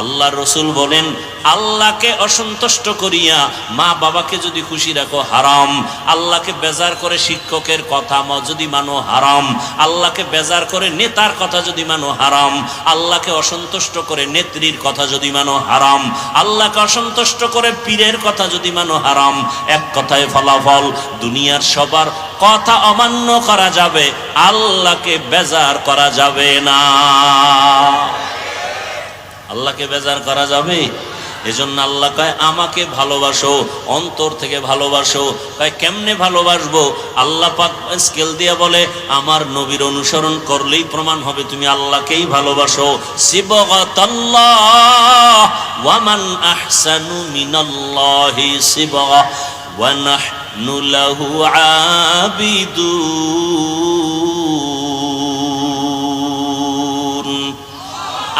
আল্লাহ রসুল বলেন, আল্লাহকে অসন্তুষ্ট করিয়া মা বাবাকে যদি খুশি রাখো, হারাম। আল্লাহকে বেজার করে শিক্ষকের কথা যদি মানো, হারাম। আল্লাহকে বেজার করে নেতার কথা যদি মানো, হারাম। আল্লাহকে অসন্তুষ্ট করে নেত্রীর কথা যদি মানো, হারাম। আল্লাহকে অসন্তুষ্ট করে পীরের কথা যদি মানো, হারাম। এক কথায় ফলাফল, দুনিয়ার সবার কথা অমান্য করা যাবে, আল্লাহকে বেজার করা যাবে না। আল্লাহকে বেজার করা যাবে? এজন্য আল্লাহ কয়, আমাকে ভালোবাসো, অন্তর থেকে ভালোবাসো। কয়, কেমনে ভালোবাসবো? আল্লাহ পাক স্কেল দিয়ে বলে, আমার নবীর অনুসরণ করলেই প্রমাণ হবে, তুমি আল্লাহকেই ভালোবাসো। সিবগা, ওয়া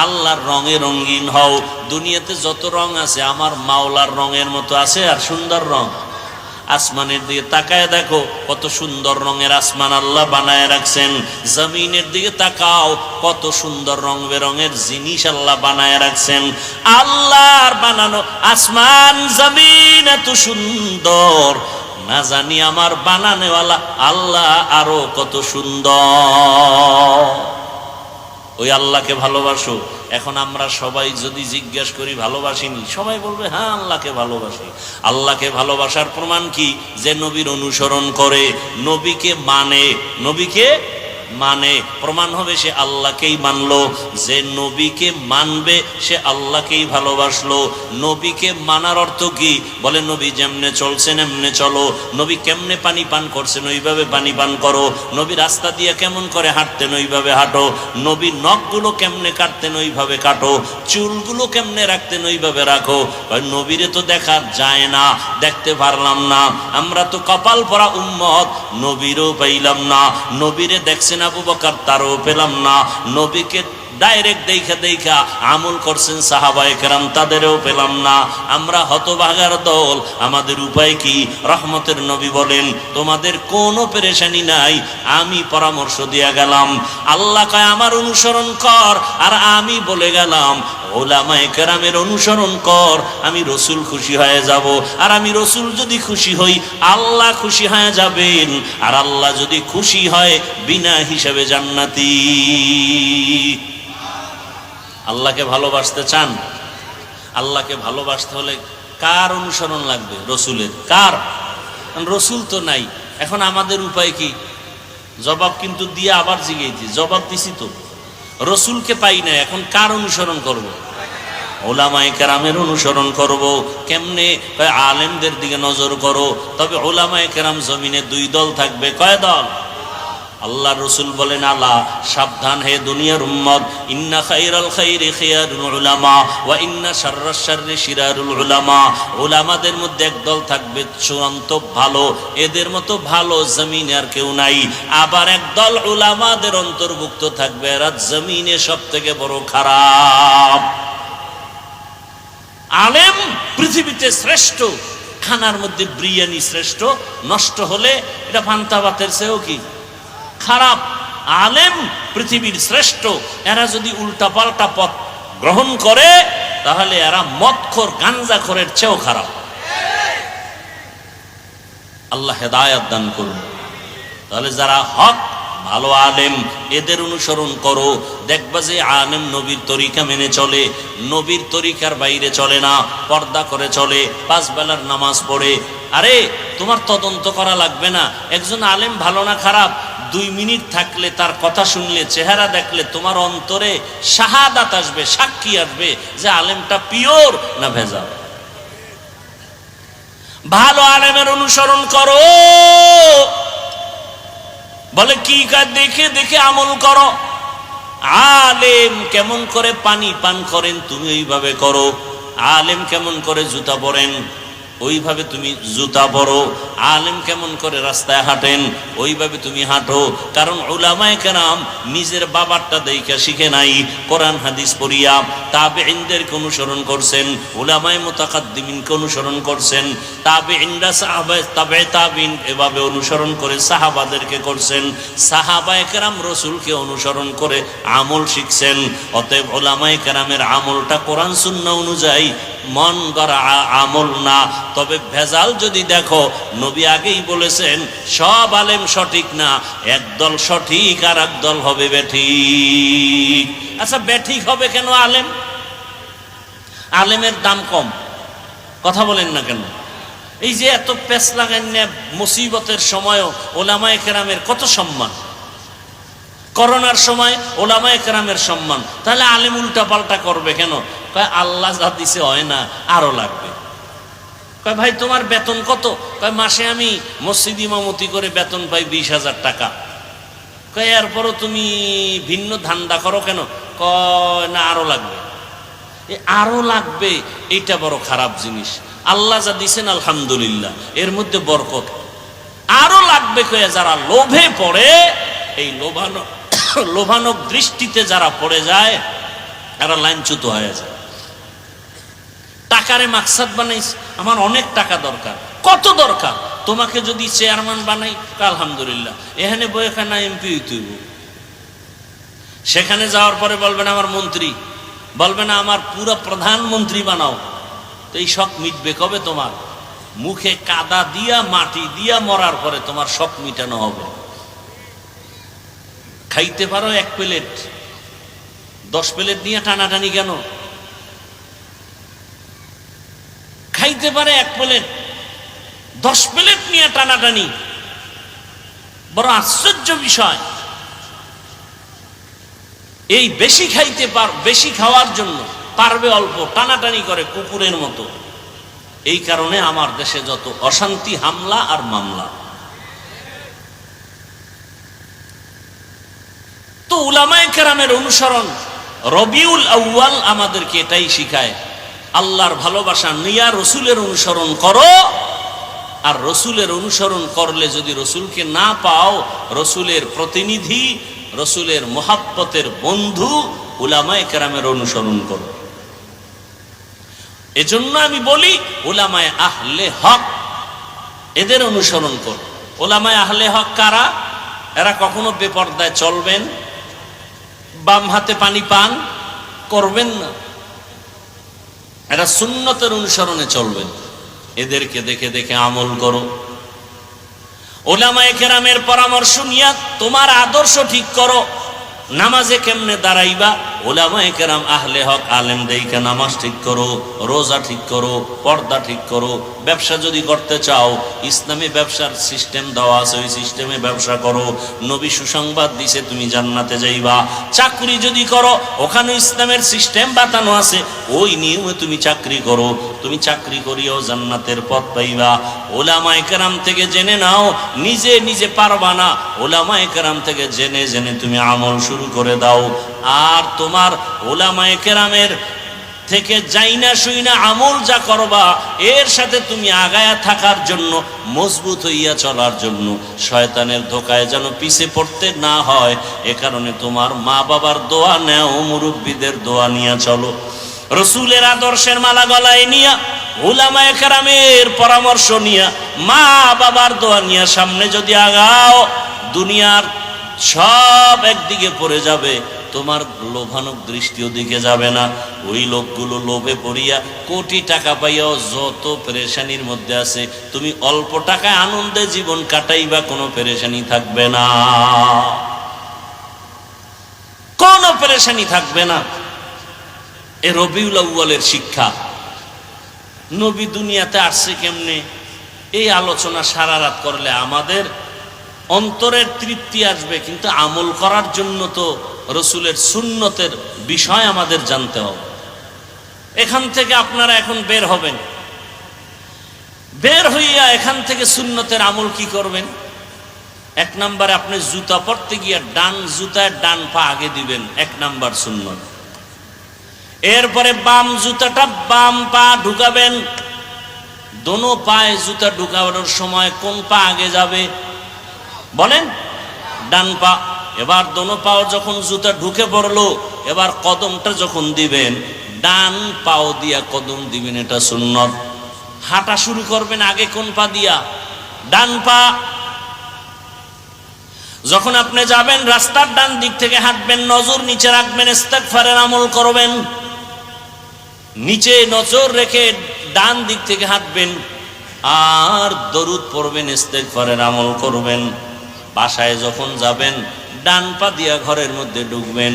আল্লাহর রঙে রঙিন হও। দুনিয়াতে যত রং আছে, আমার মাওলার রঙের মতো আছে আর সুন্দর রং। আসমানের দিকে তাকায় দেখো, কত সুন্দর রঙের আসমান আল্লাহ বানায় রাখছেন। জমিনের দিকে তাকাও, কত সুন্দর রং বেরঙের জিনিস আল্লাহ বানায় রাখছেন। আল্লাহর বানানো আসমান, জমিন এত সুন্দর। না জানি আমার বানানেওয়ালা আল্লাহ আরও কত সুন্দর। ওই আল্লাহকে ভালোবাসো। এখন আমরা সবাই যদি জিজ্ঞাসা করি ভালোবাসিনি সবাই বলবে হ্যাঁ আল্লাহকে ভালোবাসি। আল্লাহকে ভালোবাসার প্রমাণ কি? যে নবীর অনুসরণ করে, নবীকে মানে নবীকে মানে প্রমাণ হবে সে আল্লাহকেই মানলো, যে নবীকে মানবে সে আল্লাহকেই ভালোবাসলো। নবীকে মানার অর্থ কি? বলে, নবী যেমনে চলছেন, এমনে চলো। নবী কেমনে পানি পান করছেন, ওইভাবে পানি পান করো। নবী রাস্তা দিয়ে কেমন করে হাঁটতেন, ওইভাবে হাঁটো। নবী নখগুলো কেমনে কাটতেন, ওইভাবে কাটো। চুলগুলো কেমনে রাখতেন, ওইভাবে রাখো। নবীরে তো দেখা যায় না, দেখতে পারলাম না। আমরা তো কপাল পরা উম্মত, নবীরও পাইলাম না। নবীরে দেখছেন আবু বকার তারও পেলাম না। নবীকে ডাইরেক্ট দেখা দেখা আমল করছেন সাহাবায়ে কেরাম তাদেরও পেলাম না। আমরা হতভাগার দল, আমাদের উপায় কি? রহমতের নবী বলেন, তোমাদের কোনো পেরেশানি নাই, আমি পরামর্শ দিয়া গেলাম। আল্লাহ কয়, আমার অনুসরণ কর, আর আমি বলে গেলাম ওলামায়ে কেরামের অনুসরণ কর, আমি রসুল খুশি হয়ে যাব। আর আমি রসুল যদি খুশি হই, আল্লাহ খুশি হয়ে যাবেন। আর আল্লাহ যদি খুশি হয়, বিনা হিসাবে জান্নাতি। আল্লাহকে ভালোবাসতে চান? আল্লাহকে ভালোবাসতে হলে কার অনুসরণ লাগবে রসুলের? কার? রসুল তো নাই। এখন আমাদের উপায় কি? জবাব কিন্তু দিয়ে আবার জিগেইছি জবাব দিছি তো। রসুলকে পাই না, এখন কার অনুসরণ করব। ওলামাই কেরামের অনুসরণ করব। কেমনে? আলেমদের দিকে নজর করো। তবে ওলামাই কেরাম জমিনে দুই দল থাকবে। কয় দল? আল্লাহ রসুল বলেন আল্লাহ সাবধান হে দুনিয়ার উম্মত। ইন্না খাইরাল খাইরে খিয়ারুল উলামা ওয়া ইন্না শাররাশ শাররি শিরারুল উলামা। উলামাদের মধ্যে একদল থাকবে চূড়ান্ত ভালো, এদের মতো ভালো জমিনে আর কেউ নাই। আবার একদল উলামাদের অন্তর্ভুক্ত থাকবে, এরা জমিনে সব থেকে বড় খারাপ। আলেম পৃথিবীতে শ্রেষ্ঠ, খানার মধ্যে বিরিয়ানি শ্রেষ্ঠ, নষ্ট হলে এটা ফান্তা ভাতের চেয়েও কি? খারাপ আলেম পৃথিবীর শ্রেষ্ঠ, এরা যদি উল্টা পাল্টা পথ গ্রহণ করে, তাহলে এরা মদখোর গাঞ্জাখোরের চেয়েও খারাপ। আল্লাহ হেদায়াত দান করুন। তাহলে যারা হক, ভালো আলেম, এদের অনুসরণ করো। দেখবা যে আলেম নবীর তরিকা মেনে চলে, নবীর তরিকার বাইরে চলে না, পর্দা করে চলে, পাঁচ বেলার নামাজ পড়ে। আরে, তোমার তদন্ত করা লাগবে না। একজন আলেম ভালো না খারাপ দুই মিনিট থাকলে তার কথা শুনলে, চেহারা দেখলে তোমার অন্তরে শাহাদাত আসবে, সাক্ষী আসবে যে আলেমটা পিওর না ভেজা ভালো আলেমের অনুসরণ করো। বলে, কি কাজ? দেখে দেখে আমল করো। আলেম কেমন করে পানি পান করেন, তুমি এইভাবে করো। আলেম কেমন করে জুতা পরেন? ওইভাবে তুমি জুতা পরো, আলেম কেমন করে রাস্তায় হাঁটেন, ওইভাবে তুমি হাঁটো। কারণ ওলামায় কেরাম নিজের বাবারটা দেইকা শিখে নাই, কোরআন, হাদিস পড়িয়া তাবে ইন্দেরকে অনুসরণ করছেন ওলামায় মোতাকাদ্দিমিনকে অনুসরণ করছেন তাবে ইন্দ্রা সাহাবায় তাবে তাবিন এভাবে অনুসরণ করে সাহাবাদেরকে করছেন, সাহাবায় কেরাম রসুলকে অনুসরণ করে আমল শিখছেন। অতএব ওলামায় কেরামের আমলটা কোরআন শূন্য অনুযায়ী মন গড়া আমল না। তবে ভেজাল যদি দেখো, নবী আগেই বলেছেন, সব আলেম সঠিক না, একদল সঠিক আর একদল হবে বেঠিক আচ্ছা বেঠিক হবে কেন আলেম? আলেমের দাম কম। কথা বলেন না কেন? এই যে এত পেস লাগান না, মুসিবতের সময়ও ওলামায়ে কেরামের কত সম্মান? করোনার সময় ওলামায়ে কেরামের সম্মান। তাহলে আলেম উল্টা পাল্টা করবে কেন? কয়, আল্লাহ যা দিছে হয় না, আরও লাগবে। কয়, ভাই, তোমার বেতন কত? কয়, মাসে আমি মসজিদ ইমামতি করে বেতন পাই বিশ হাজার টাকা। কয়, এরপরও তুমি ভিন্ন ধান্দা করো কেন? কয়, না, আরও লাগবে। আরও লাগবে, এইটা বড় খারাপ জিনিস। আল্লাহ যা দিছেন, আলহামদুলিল্লাহ। এর মধ্যে বরকত। আরও লাগবে, কয়ে, যারা লোভে পড়ে, এই লোভানক লোভানক দৃষ্টিতে যারা পড়ে যায় এরা লাইনচ্যুত হয়ে যায়। টাকারে মাকসাদ বানাইস আমার অনেক টাকা দরকার। কত দরকার? তোমাকে যদি চেয়ারম্যান বানাই আলহামদুলিল্লাহ। এখানে বইখানা এমপি হইব। সেখানে যাওয়ার পরে বলবেন, আমার মন্ত্রী। বলবে না আমার পুরো প্রধানমন্ত্রী বানাও। তো এই শখ মিটবে কবে তোমার? মুখে কাদা দিয়া, মাটি দিয়া মরার পরে তোমার শখ মিটানো হবে। খাইতে পারো এক প্লেট। দশ প্লেট নিয়ে টানাটানি কেন? খাইতে পারে এক প্লেট, দশ প্লেট নিয়ে টানাটানি। বড় আশ্চর্য বিষয়। এই বেশি খাইতে পার, বেশি খাওয়ার জন্য পারবে অল্প, টানাটানি করে কুকুরের মতো। এই কারণে আমার দেশে যত অশান্তি, হামলা আর মামলা। তো উলামায়ে কেরামের অনুসরণ রবিউল আউয়াল আমাদেরকে এটাই শিখায়। আল্লাহর ভালোবাসা নিয়া রসুলের অনুসরণ করো, আর রসুলের অনুসরণ করলে যদি রসুলকে না পাও, রসুলের প্রতিনিধি, রসুলের মোহাব্বতের বন্ধু উলামায় কেরামের অনুসরণ করো। এজন্য আমি বলি ওলামায় আহলে হক এদের অনুসরণ করো। ওলামায় আহলে হক কারা? এরা কখনো বেপর্দায় চলবেন, বাম হাতে পানি পান করবেন না। এরা সুন্নতের অনুসরণে চলবেন এদেরকে দেখে দেখে আমল করো। ওলামায় কেরামের পরামর্শ নিয়া তোমার আদর্শ ঠিক করো। নামাজে কেমনে দাঁড়াইবা? ওলামায়ে কেরাম আহলে হক আলেম দেইকে নামাজ ঠিক করো, রোজা ঠিক করো, পর্দা ঠিক করো, ব্যবসা যদি করতে চাও, ইসলামী ব্যবসার সিস্টেম দেওয়া আছে, ওই সিস্টেমে ব্যবসা করো। নবী সুসংবাদ দিছে, তুমি জান্নাতে যাইবা। চাকরি যদি করো ওখানে ইসলামের সিস্টেম বাতানো আছে, ওই নিয়মে তুমি চাকরি করো। তুমি চাকরি করিও জান্নাতের পথ পাইবা। ওলামায়ে কেরাম থেকে জেনে নাও, নিজে নিজে পারবা না। ওলামায়ে কেরাম থেকে জেনে জেনে তুমি আমল শুরু করে দাও। আর তোমার ওলামায়ে কেরামের থেকে যাই না শুই না আমল যা করবা, এর সাথে তুমি আগায়া থাকার জন্য, মজবুত হইয়া চলার জন্য, শয়তানের ধোকায় যেন পিছে পড়তে না হয়, এ কারণে তোমার মা বাবার দোয়া নেও, মুরব্বীদের দোয়া নিয়ে চলো। রসুলের আদর্শের মালা গলায় নিয়া উলামায়ে কেরামের পরামর্শ নিয়া মা বাবার দোয়া নিয়া সামনে যদি আগাও, দুনিয়ার সব একদিকে পড়ে যাবে তোমার লোভানক দৃষ্টিও দিকে যাবে না। ওই লোকগুলো লোভে পড়িয়া কোটি টাকা পাইয়াও যত পেরেশানির মধ্যে আছে, তুমি অল্প টাকায় আনন্দে জীবন কাটাইবা, কোনো পেরেশানি থাকবে না। কোনো পেরেশানি থাকবে না। এ রবিউল আউ্বালের শিক্ষা। নবী দুনিয়াতে আসছে কেমনে? এই আলোচনা সারা রাত করলে আমাদের অন্তরের তৃপ্তি আসবে, কিন্তু আমল করার জন্য তো রসুলের সুন্নতের বিষয় আমাদের জানতে হবে। এখান থেকে আপনারা এখন বের হবেন। বের হইয়া এখান থেকে সুন্নতের আমল কি করবেন? এক নাম্বারে আপনি জুতা পরতে গিয়ে ডান জুতায় ডান পা আগে দিবেন, এক নাম্বার সুন্নত। এরপরে বাম জুতাটা বাম পা ঢুকাবেন। দোনো পায়ে জুতা ঢুকানোর সময় কোন পা আগে যাবে? বলেন? ডান পা। এবার দোনো পাও যখন জুতা ঢুকে পড়ল, এবার কদমটা যখন দিবেন, ডান পাও দিয়া কদম দিবেন, এটা সুন্নত। হাঁটা শুরু করবেন আগে কোন পা দিয়া? ডান পা। যখন আপনি যাবেন, রাস্তার ডান দিক থেকে হাঁটবেন, নজর নিচে রাখবেন, ইস্তেগফারের আমল করবেন। নিচে নজর রেখে ডান দিক থেকে হাঁটবেন, আর দরুদ পড়বেন, ইস্তেগফারের আমল করবেন। বাসায় যখন যাবেন, ডান পা দিয়া ঘরের মধ্যে ঢুকবেন,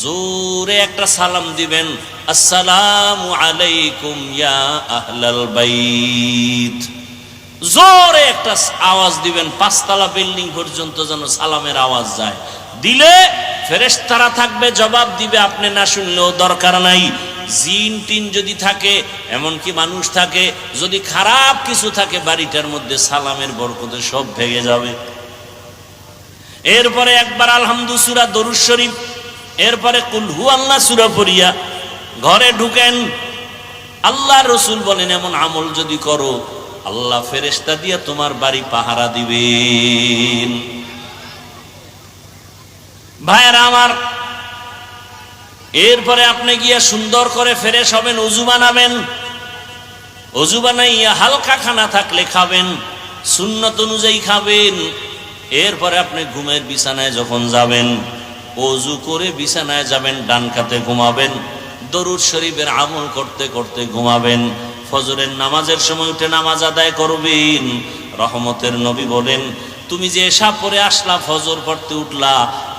জোরে একটা সালাম দিবেন, আসসালামু আলাইকুম ইয়া আহলাল বাইত। জোরে একটা আওয়াজ দিবেন, পাঁচতলা বিল্ডিং পর্যন্ত যেন সালামের আওয়াজ যায়। দিলে ফেরেশতারা থাকবে, জবাব দিবে, আপনি না শুনলেও দরকার নাই। জিন টিন যদি থাকে, এমনকি মানুষ থাকে, যদি খারাপ কিছু থাকে, বাড়িটার মধ্যে সালামের বরকতে সব ভেঙে যাবে। এরপরে একবার আলহামদু সুরা শরীফ, এরপরে কুলহু আল্লাহ সুরা পড়িয়া ঘরে ঢুকেন। আল্লাহ রসুল বলেন, এমন আমল যদি করো, আল্লাহ ফেরেস্তা দিয়া তোমার বাড়ি পাহারা দিবেন। ভাইয়েরা আমার, এরপরে আপনি গিয়া সুন্দর করে ফেরেশ হবেন, উজু বানাবেন। অজু বানাইয়া হালকা খানা থাকলে খাবেন, সুন্নত অনুযায়ী খাবেন। এরপরে আপনি ঘুমের বিছানায় যখন যাবেন, অজু করে বিছানায় যাবেন, ডান কাতে ঘুমাবেন, দরুদ শরীফের আমল করতে করতে ঘুমাবেন, ফজরের নামাজের সময় উঠে নামাজ আদায় করবেন, রহমতের নবী বলেন, তুমি যে এসা পরে আসলা, ফজর পড়তে উঠলা,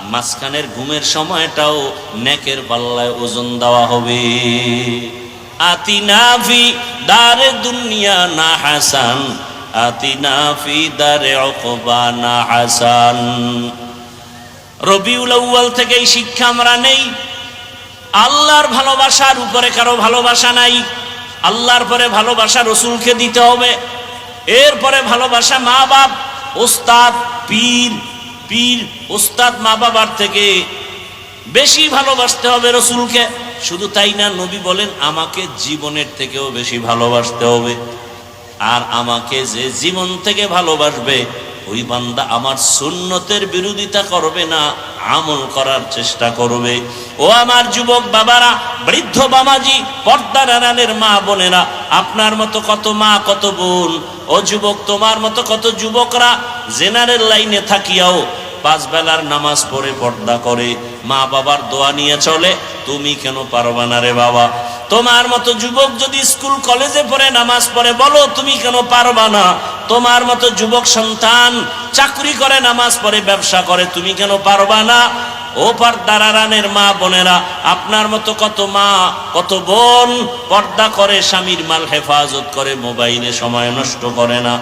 মাঝখানের ঘুমের সময়টাও নেকের পাল্লায় ওজন দেওয়া হবে। আতিনা ফি দারে দুনিয়া না হাসান আতিনা ফি দারে অকবা না হাসান রবিউল আউয়াল থেকে এই শিক্ষা আমরা নেই। আল্লাহর ভালোবাসার উপরে কারও ভালোবাসা নাই। আল্লাহর পরে ভালোবাসা রসুলকে দিতে হবে। এরপরে ভালোবাসা মা বাপ ওস্তাদ, পীর পীর, ওস্তাদ মা বাবার থেকে বেশি ভালোবাসতে হবে রসুলকে। শুধু তাই না, নবী বলেন, আমাকে জীবনের থেকেও বেশি ভালোবাসতে হবে। আর আমাকে যে জীবন থেকে ভালোবাসবে, ওই বান্দা আমার সুন্নতের বিরোধিতা করবে না, আমল করার চেষ্টা করবে। ও আমার যুবক বাবারা, বৃদ্ধ বামাজি পর্দার আড়ালের মা বোনেরা, আপনার মতো কত মা, কত বোন, ও যুবক তোমার মতো কত যুবকরা, জেনারেল লাইনে থাকিয়াও পাঁচ বেলার নামাজ পড়ে পর্দা করে, মা বাবার দোয়া নিয়ে চলে, তুমি কেন পারবা না রে বাবা? তোমার মতো যুবক যদি স্কুল, কলেজে পড়ে, নামাজ পড়ে, বলো, তুমি কেন পারবা না? তোমার মতো যুবক সন্তান চাকরি করে, নামাজ পড়ে, ব্যবসা করে, তুমি কেন পারবা না? ও পর্দার আরানের মা বোনেরা, আপনার মতো কত মা, কত বোন পর্দা করে, স্বামীর মাল হেফাজত করে, মোবাইলে সময় নষ্ট করে না।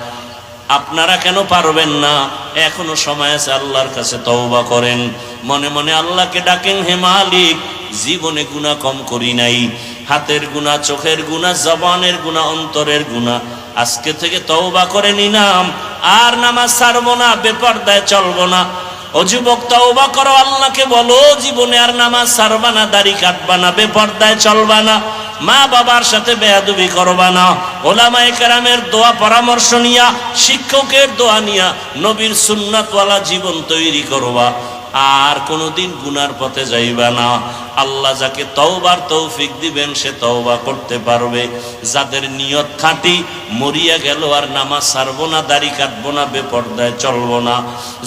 আপনারা কেন পারবেন না? এখনও সময় আছে, আল্লাহর কাছে তওবা করেন। মনে মনে আল্লাহকে ডাকেন, হে মালিক, জীবনে গুণা কম করি নাই। হাতের গুণা চোখের গুণা জবানের গুণা অন্তরের গুণা আজকে থেকে তওবা করে নিলাম, আর নামাজ ছাড়বো না, বেপরদায় চলবো না। ও যুবক, তওবা করো, আল্লাহকে বলো, জীবনে আর নামাজ ছাড়বা না, দাড়ি কাটবা না, বেপরদায় চলবা না মা বাবার সাথে বেয়াদবি করবা না। ওলামা একরামের দোয়া, পরামর্শ নিয়া, শিক্ষকের দোয়া নিয়া, নবীর সুন্নাতওয়ালা জীবন তৈরি করবা। আর কোনোদিন গুনার পথে যাইবা না। আল্লাহ যাকে তওবার তৌফিক দিবেন, সে তওবা করতে পারবে। যাদের নিয়ত খাঁটি, মরিয়া গেল আর নামাজ ছাড়বো না, দাড়ি কাটবো না, বেপর্দায় চলবো না।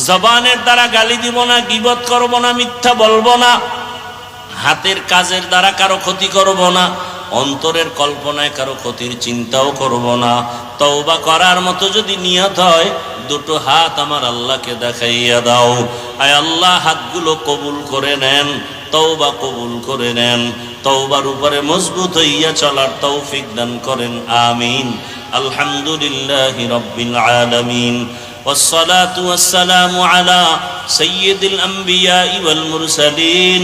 জবানের দ্বারা গালি দিব না, গিবত করব না, মিথ্যা বলব না। হাতের কাজের দ্বারা কারও ক্ষতি করব না। অন্তরের কল্পনায় কারো ক্ষতির চিন্তাও করব না তওবা করার মতো যদি নিয়ত হয় দুটো হাত আমার আল্লাহকে দেখাইয়া দাও আয় আল্লাহ হাতগুলো কবুল করে নেন তওবা কবুল করে নেন তওবার উপরে মজবুত হইয়া চলার তৌফিক দান করেন আমিন আলহামদুলিল্লাহ রব্বিল আলামিন والصلاة والسلام على سيد الأنبياء والمرسلين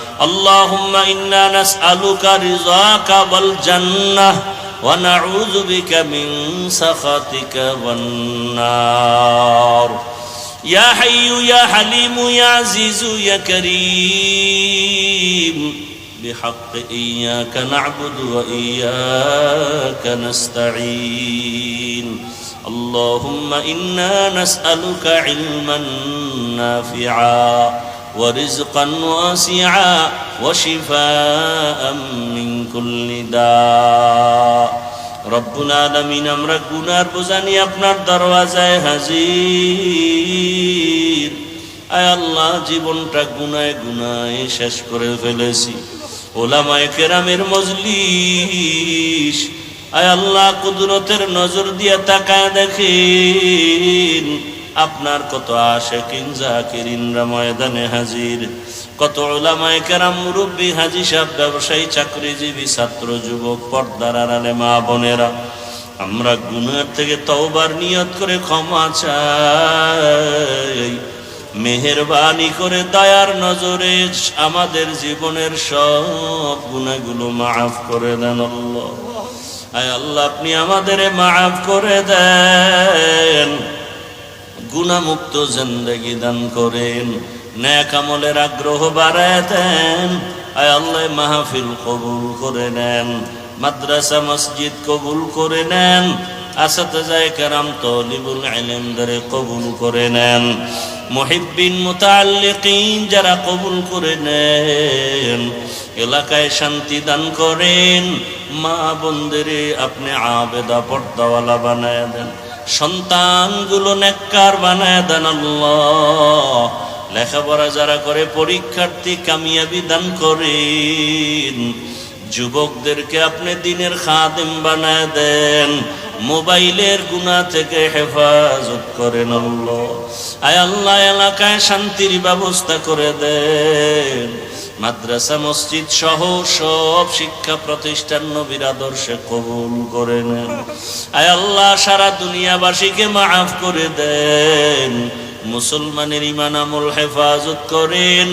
اللهم إنا نسألك رضاك والجنة ونعوذ بك من سخطك والنار. يا حي يا حليم يا عزيز يا كريم بحق إياك نعبد وإياك نستعين. اللهم إنا نسألك علما نافعا ورزقا واسعا وشفاء من كل داء রব্বুল আলমিন আমরা গুনার বোঝানি আপনার দরওয়াজায় হাজির আয় আল্লাহ জীবনটা গুনায় গুনায় শেষ করে ফেলেছি ওলামায় কেরামের মজলিস আয় আল্লাহ কুদরতের নজর দিয়ে তাকায় দেখেন আপনার কত আশে কিনজা কিরিনরা ময়দানে হাজির। কত ওলামায় কেরাম মুরব্বী হাজি সাহেব, ব্যবসায়ী, চাকরিজীবী, ছাত্র, যুবক, পর্দার আড়ালে মা বোনেরা, আমরা গুনার থেকে তওবার নিয়ত করে ক্ষমা চাই। মেহেরবানি করে দয়ার নজরে আমাদের জীবনের সব গুণাগুলো মাফ করে দেন আল্লাহ। আয় আল্লাহ, আপনি আমাদের মাফ করে দেন। গুণামুক্ত জিন্দগি দান করেন ন্যাক আমলের আগ্রহ বাড়ায় দেন আয় আল্লাহ, মাহফিল কবুল করে নেন, মাদ্রাসা, মসজিদ কবুল করে নেন আসাতাজায় কারাম তলিবুল ইলমদারে কবুল করে নেন। মুহিব্বিন, মুতাআল্লিকিন যারা কবুল করে নেন, এলাকায় শান্তি দান করেন, মা বন্দেরে আপনি আবেদা পর্দাওয়ালা বানায় দেন। সন্তানগুলো নেককার বানায় দেন আল্লাহ। লেখাপড়া যারা করে, পরীক্ষার্থী কামিয়াবি দান করেন। যুবকদেরকে আপনি দিনের খাদেম বানায় দেন। মোবাইলের গুণা থেকে হেফাজত করেন আল্লাহ। আয় আল্লাহ, এলাকায় শান্তির ব্যবস্থা করে দেন। মাদ্রাসা, মসজিদ সহ সব শিক্ষা প্রতিষ্ঠান নবীর আদর্শে কবুল করে নেন। আয় আল্লাহ, সারা দুনিয়াবাসীকে মাফ করে দেন। মুসলমানের ইমান আমল হেফাজত করেন।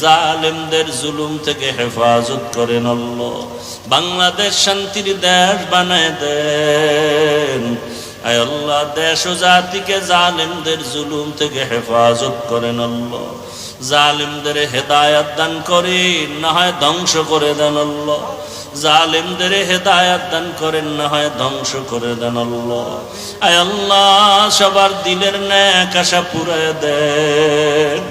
জালেমদের জুলুম থেকে হেফাজত করেন আল্লাহ। বাংলাদেশ শান্তির দেশ বানায় দেন। আয় আল্লাহ, দেশ ও জাতিকে জালেমদের জুলুম থেকে হেফাজত করেন আল্লাহ। জালিমদের হেদায়াত দান করেন না হয় ধ্বংস করে দেন আল্লাহ জালিমদের হেদায়াত দান করেন না হয় ধ্বংস করে দেন আল্লাহ আয় আল্লাহ সবার দিলের ন্যাক আশা পুরায় দেন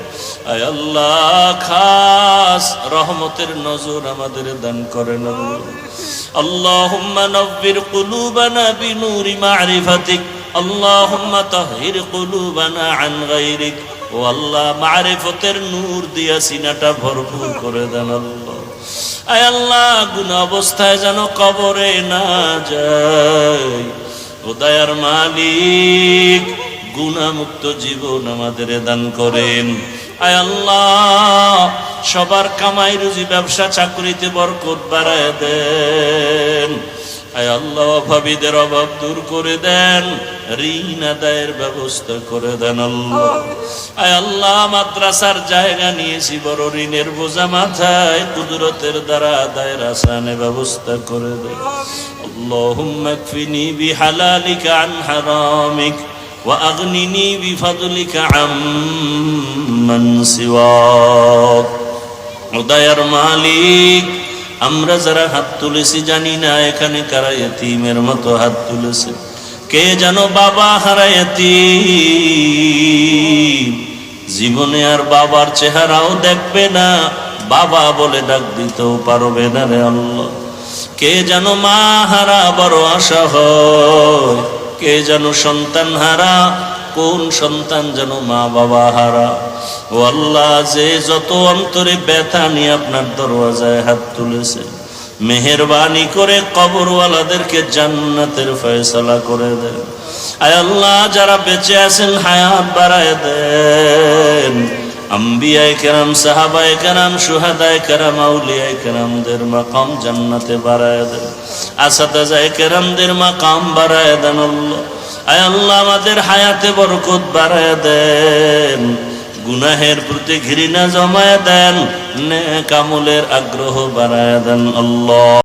আয় আল্লাহ খাস রহমতের নজর আমাদের দান করেন اللهم نور قلوبنا بنور معرفتك اللهم طهر قلوبنا عن غيرك ও আল্লাহ, মারেফতের নূর দিয়া সিনাটা ভরপুর করে দেন আল্লাহ। আয় আল্লাহ গুণ অবস্থায় যেন কবরে না যায় ও দয়ার মালিক, গুণামুক্ত জীবন আমাদের দান করেন। আয় আল্লাহ, সবার কামাই রুজি ব্যবসা চাকরিতে বরকত বাড়ায় দেন। আল্লাহ অভাবীদের অভাব দূর করে দেন ঋণ আদায়ের ব্যবস্থা করে দেন আল্লাহ আয় আল্লাহ মাদ্রাসার জায়গা নিয়েছি বড় ঋণের বোঝা মাথায় কুদরতের দ্বারা আদায়ের আসানে ব্যবস্থা করে দেন اللهم اكفني بحلالك عن حرامك وأغنني بفضلك عمن سواك উদয়ের মালিক আমরা যারা হাত তুলেছি জানি না এখানে কারা এতিমের মতো হাত তুলেছে। কে যেন বাবা হারায়তি জীবনে আর বাবার চেহারাও দেখবে না, বাবা বলে ডাক দিতেও পারবে না রে আল্লাহ। কে যেন মা হারা বড় আশা হয়, কে যেন সন্তান হারা কোন সন্তান যেন মা বাবা হারা? ও আল্লাহ, যে যত অন্তরে ব্যথা নিয়ে আপনার দরওয়াজায় হাত তুলেছে, মেহরবানি করে কবরওয়ালাদেরকে জান্নাতের ফয়সালা করে দেন। আয় আল্লাহ, যারা বেঁচে আছেন, হায়াত বাড়ায় দেন। আম্বিয়ায় কেরাম, সাহাবায় কেরাম সুহাদায় কেরাম, আউলিয়ায় কেরামদের মাকাম জান্নাতে বাড়ায় দেন। আসাদাজায় কেরামদের মাকাম বাড়ায় দেন আল্লাহ। আয় আল্লাহ আমাদের হায়াতে বরকত বাড়ায় দেন। গুনাহের প্রতি ঘৃণা জমায় দেন নে আমলের আগ্রহ বাড়ায় দেন আল্লাহ।